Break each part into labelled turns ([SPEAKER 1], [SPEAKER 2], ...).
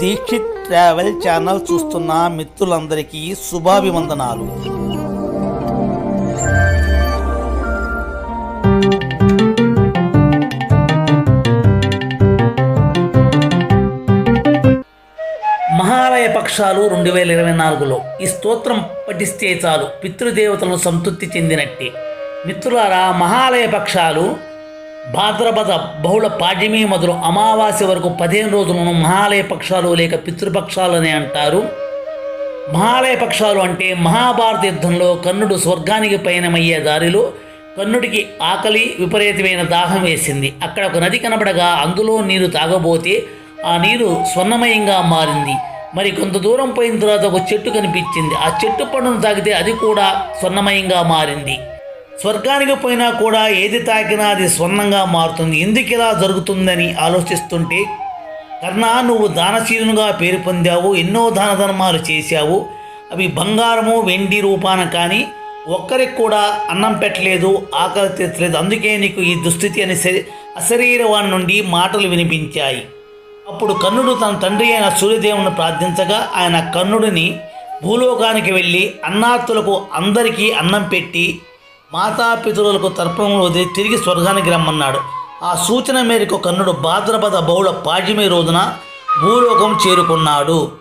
[SPEAKER 1] Dixit travel channel చూస్తున్న మిత్రులందరికీ శుభాభివందనాలు. మహాలయ పక్షాలు రెండు వేల ఇరవై నాలుగులో. ఈ స్తోత్రం పఠిస్తే చాలు పితృదేవతలను సంతృప్తి చెందినట్టే. మిత్రులారా మహాలయ పక్షాలు భాద్రపద బహుళ పాడ్యమి మొదలు అమావాస్య వరకు పదిహేను రోజులను మహాలయ పక్షాలు లేక పితృపక్షాలు అని అంటారు. మహాలయ పక్షాలు అంటే మహాభారత యుద్ధంలో కర్ణుడు స్వర్గానికి పయనమయ్యే దారిలో కర్ణుడికి ఆకలి విపరీతమైన దాహం వేసింది. అక్కడ ఒక నది కనబడగా అందులో నీరు తాగబోతే ఆ నీరు స్వర్ణమయంగా మారింది. మరి కొంత దూరం పోయిన తర్వాత ఒక చెట్టు కనిపించింది. ఆ చెట్టు పండును తాగితే అది కూడా స్వర్ణమయంగా మారింది. స్వర్గానికి పోయినా కూడా ఏది తాకినా అది స్వర్ణంగా మారుతుంది. ఎందుకు ఇలా జరుగుతుందని ఆలోచిస్తుంటే కర్ణ నువ్వు దానశీలునుగా పేరు పొందావు ఎన్నో దాన ధర్మాలు చేశావు. అవి బంగారము వెండి రూపాన కానీ ఒక్కరికి కూడా అన్నం పెట్టలేదు ఆకలి తీర్చలేదు. అందుకే నీకు ఈ దుస్థితి అని శరీ- అశరీరవాణి నుండి మాటలు వినిపించాయి. అప్పుడు కర్ణుడు తన తండ్రి అయిన సూర్యదేవుని ప్రార్థించగా ఆయన కర్ణుడిని భూలోకానికి వెళ్ళి అన్నార్తులకు అందరికీ అన్నం పెట్టి మాతాపితరులకు తర్పణములు వదిలి తిరిగి స్వర్గానికి రమ్మన్నాడు. ఆ సూచన మేరకు కర్ణుడు భాద్రపద బహుళ పాడ్యమి రోజున భూలోకం చేరుకున్నాడు.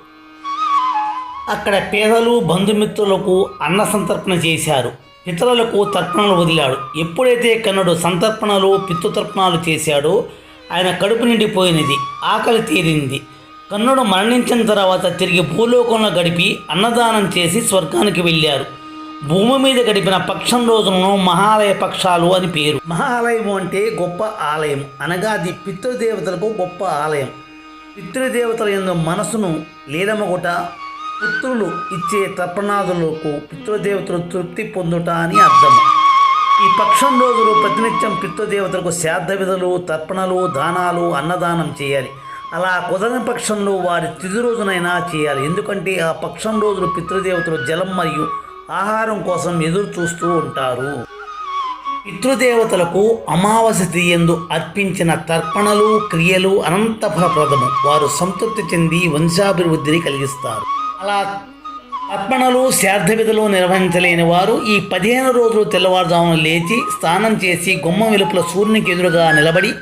[SPEAKER 1] అక్కడ పేదలు బంధుమిత్రులకు అన్న సంతర్పణ చేశారు. పితరులకు తర్పణలు వదిలాడు. ఎప్పుడైతే కన్నుడు సంతర్పణలు పితృతర్పణాలు చేశాడో ఆయన కడుపు నిండిపోయినది ఆకలి తీరింది. కన్నుడు మరణించిన తర్వాత తిరిగి భూలోకంలో గడిపి అన్నదానం చేసి స్వర్గానికి వెళ్ళారు. భూమి మీద గడిపిన పక్షం రోజులను మహాలయ పక్షాలు అని పేరు. మహాలయం అంటే గొప్ప ఆలయం. అనగా అది పితృదేవతలకు గొప్ప ఆలయం. పితృదేవతల ఎందు మనసును లీలమగుట పుత్రులు ఇచ్చే తర్పణాదులకు పితృదేవతలు తృప్తి పొందుట అని అర్థము ఈ పక్షం రోజులు ప్రతినిత్యం పితృదేవతలకు శ్రాద్ధ విధులు తర్పణలు దానాలు అన్నదానం చేయాలి. అలా కుదరని పక్షంలో వారి తిది రోజునైనా చేయాలి. ఎందుకంటే ఆ పక్షం రోజులు పితృదేవతలు జలం మరియు ఆహారం కోసం ఎదురు చూస్తూ ఉంటారు. పితృదేవతలకు అమావాస్య తీయందు అర్పించిన తర్పణలు క్రియలు అనంత ఫలప్రదము. వారు సంతృప్తి చెంది వంశాభివృద్ధిని కలిగిస్తారు. అలా అర్పణలు శ్రాద్ధ విధులు నిర్వహించలేని వారు ఈ పదిహేను రోజులు తెల్లవారుజామున లేచి స్నానం చేసి గుమ్మ వెలుపుల సూర్యునికి ఎదురుగా నిలబడి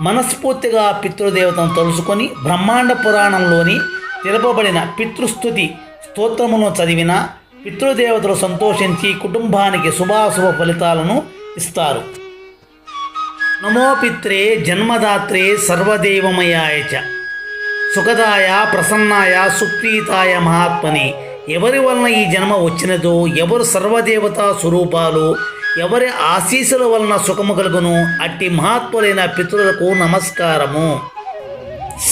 [SPEAKER 1] మనస్ఫూర్తిగా పితృదేవతను తలుసుకొని బ్రహ్మాండ పురాణంలోని తెలుపబడిన పితృస్థుతి స్తోత్రమును చదివిన పితృదేవతలు సంతోషించి కుటుంబానికి శుభాశుభ ఫలితాలను ఇస్తారు. నమో పిత్రే జన్మదాత్రే సర్వదేవమయాయ చ. సుఖదాయ ప్రసన్నాయ సుప్రీతాయ మహాత్మని. ఎవరి వలన ఈ జన్మ వచ్చినదో ఎవరు సర్వదేవతా స్వరూపాలు ఎవరి ఆశీస్సుల వలన సుఖము కలుగును అట్టి మహాత్ములైన పితృలకు నమస్కారము.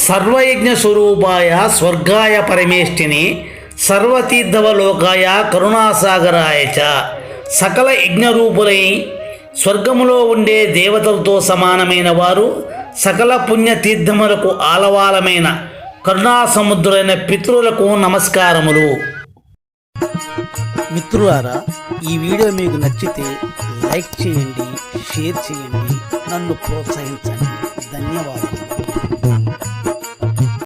[SPEAKER 1] సర్వయజ్ఞ స్వరూపాయ స్వర్గాయ పరమేష్ఠిని సర్వతీర్థవలోకాయ కరుణాసాగరాయచ సకల యజ్ఞరూపులై స్వర్గములో ఉండే దేవతలతో సమానమైన వారు సకల పుణ్యతీర్థములకు ఆలవాలమైన కరుణాసముద్రులైన పితృలకు నమస్కారములు. మిత్రులారా ఈ వీడియో మీకు నచ్చితే లైక్ చేయండి షేర్ చేయండి నన్ను ప్రోత్సహించండి. ధన్యవాదాలు